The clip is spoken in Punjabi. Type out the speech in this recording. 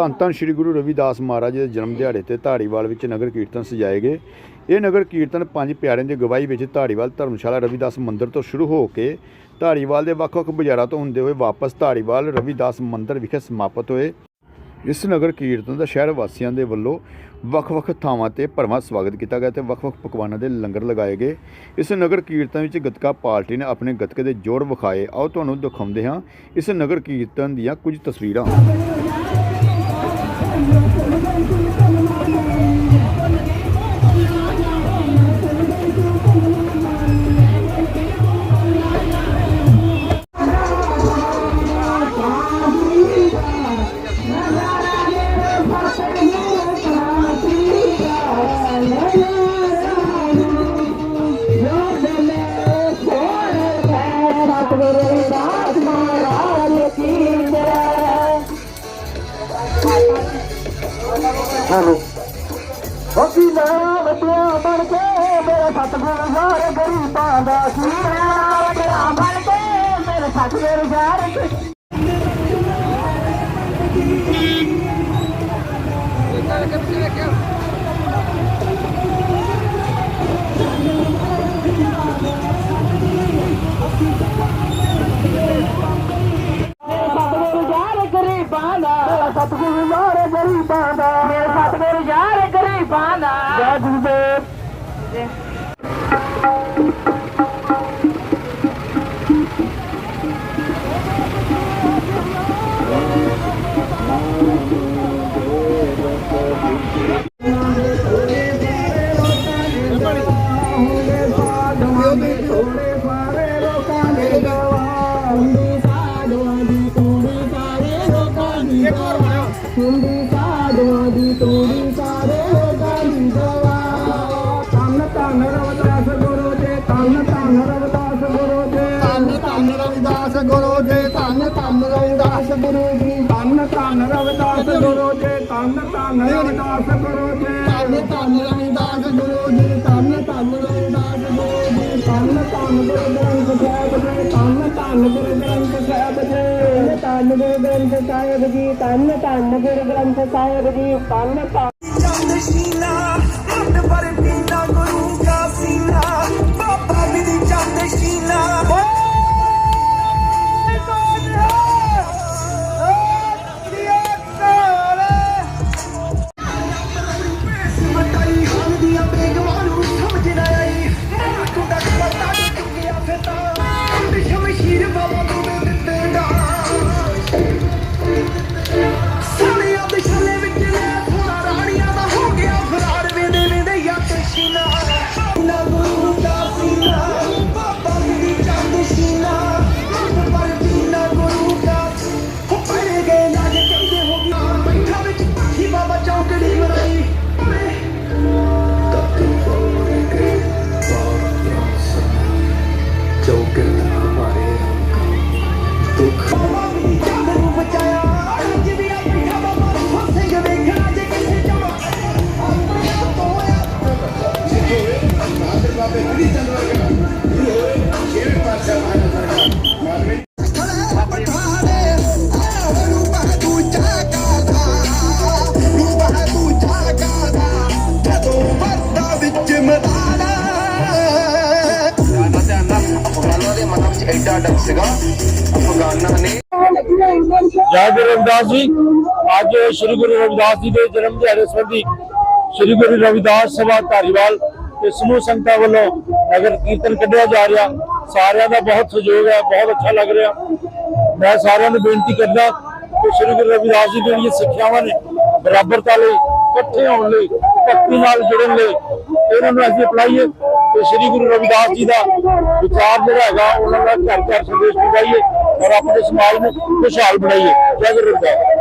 ਧੰਨ ਧੰਨ ਸ੍ਰੀ ਗੁਰੂ ਰਵਿਦਾਸ ਮਹਾਰਾਜ ਦੇ ਜਨਮ ਦਿਹਾੜੇ ਤੇ ਧਾਰੀਵਾਲ ਵਿੱਚ ਨਗਰ ਕੀਰਤਨ ਸਜਾਏ ਗਏ। ਇਹ ਨਗਰ ਕੀਰਤਨ ਪੰਜ ਪਿਆਰਿਆਂ ਦੀ ਗਵਾਹੀ ਵਿੱਚ ਧਾਰੀਵਾਲ ਧਰਮਸ਼ਾਲਾ ਰਵਿਦਾਸ ਮੰਦਿਰ ਤੋਂ ਸ਼ੁਰੂ ਹੋ ਕੇ ਧਾਰੀਵਾਲ ਦੇ ਵੱਖ-ਵੱਖ ਬਾਜ਼ਾਰਾਂ ਤੋਂ ਹੁੰਦੇ ਹੋਏ ਵਾਪਸ ਧਾਰੀਵਾਲ ਰਵਿਦਾਸ ਮੰਦਿਰ ਵਿਖੇ ਸਮਾਪਤ ਹੋਏ। ਇਸ ਨਗਰ ਕੀਰਤਨ ਦਾ ਸ਼ਹਿਰ ਵਾਸੀਆਂ ਦੇ ਵੱਲੋਂ ਵੱਖ-ਵੱਖ ਥਾਵਾਂ ਤੇ ਭਰਵਾਂ ਸਵਾਗਤ ਕੀਤਾ ਗਿਆ ਤੇ ਵੱਖ-ਵੱਖ ਪਕਵਾਨਾਂ ਦੇ ਲੰਗਰ ਲਗਾਏ ਗਏ। ਇਸ ਨਗਰ ਕੀਰਤਨ ਵਿੱਚ ਗੱਤਕਾ ਪਾਰਟੀ ਨੇ ਆਪਣੇ ਗੱਤਕੇ ਦੇ ਜੋੜ ਵਿਖਾਏ। ਆਓ ਤੁਹਾਨੂੰ ਦਿਖਾਉਂਦੇ ਹਾਂ ਇਸ ਨਗਰ ਕੀਰਤਨ ਦੀਆਂ ਕੁਝ ਤਸਵੀਰਾਂ। ਹੈਲੋ ਅਸੀਂ ਨਾ ਵਟਿਆ ਬਣ ਕੇ, ਮੇਰੇ ਸਤਿਗੁਰੂ ਯਾਰ ਗਰੀਬਾਂ ਦਾ ਸੀ ਵਟਿਆ ਬਣ ਕੇ, ਮੇਰੇ ਸਤਿਗੁਰੂ ਯਾਰ Eu ਜੀ ਤਨ ਤਨ ਰਵਿਦਾਸ ਗੁਰੂ ਦੇ ਤਨ ਤਨ ਰਵਿਦਾਸ ਗੁਰੂ ਦੇ ਤਨ ਤਨ ਰਵਿਦਾਸ ਗੁਰੂ ਜੀ ਤਨ ਤਨ ਰਵਿਦਾਸ ਗੁਰੂ ਜੀ ਤਨ ਤਨ ਗੁਰੂ ਗ੍ਰੰਥ ਸਾਹਿਬ ਜੀ ਤਨ ਤਨ ਗੁਰੂ ਗ੍ਰੰਥ ਸਾਹਿਬ ਜੀ। ਤਨ ਗੁਰੂ ਗ੍ਰੰਥ ਸਾਹਿਬ ਜੀ ਤਨ ਤਨ ਗੁਰੂ ਗ੍ਰੰਥ ਸਾਹਿਬ ਜੀ ਤਨ ਤਨ ਚੰਦ ਸ਼ੀਨਾ ਮੁੰਡ ਪਰ ਐਡਾ ਡਰ ਸੀਗਾ ਅਫਗਾਨਾਂ ਨੇ ਜੈ ਗੁਰੂ ਰਵਿਦਾਸ ਜੀ। ਅੱਜ ਸ੍ਰੀ ਗੁਰੂ ਰਵਿਦਾਸ ਜੀ ਦੇ ਜਨਮ ਦਿਹਾੜੇ ਸੰਬੰਧੀ ਸ੍ਰੀ ਗੁਰੂ ਰਵਿਦਾਸ ਸਭਾ ਧਾਰੀਵਾਲ ਤੇ ਸਮੂਹ ਸੰਗਤਾਂ ਵੱਲੋਂ ਨਗਰ ਕੀਰਤਨ ਕੱਢਿਆ ਜਾ ਰਿਹਾ। ਸਾਰਿਆਂ ਦਾ ਬਹੁਤ ਸਹਿਯੋਗ ਹੈ ਬਹੁਤ ਅੱਛਾ ਲੱਗ ਰਿਹਾ। ਮੈਂ ਸਾਰਿਆਂ ਨੂੰ ਬੇਨਤੀ ਕਰਦਾ ਕਿ ਸ੍ਰੀ ਗੁਰੂ ਰਵਿਦਾਸ ਜੀ ਦੀਆਂ ਜਿਹੜੀਆਂ ਸਿੱਖਿਆਵਾਂ ਨੇ ਬਰਾਬਰਤਾ ਲਈ ਇਕੱਠੇ ਹੋਣ ਲਈ ਭਗਤੀ ਨਾਲ ਜੁੜਨ ਲਈ ਉਹਨਾਂ ਨੂੰ ਅਸੀਂ ਅਪਣਾਈਏ ਤੇ ਸ੍ਰੀ ਗੁਰੂ ਰਵਿਦਾਸ ਜੀ ਦਾ ਵਿਚਾਰ ਜਿਹੜਾ ਹੈਗਾ, ਉਹਨਾਂ ਦਾ ਘਰ ਘਰ ਸੰਦੇਸ਼ ਪਹੁੰਚਾਈਏ ਔਰ ਆਪਣੇ ਸਮਾਜ ਨੂੰ ਖੁਸ਼ਹਾਲ ਬਣਾਈਏ। ਜੈ ਗੁਰੂ ਰਵਿਦਾਸ।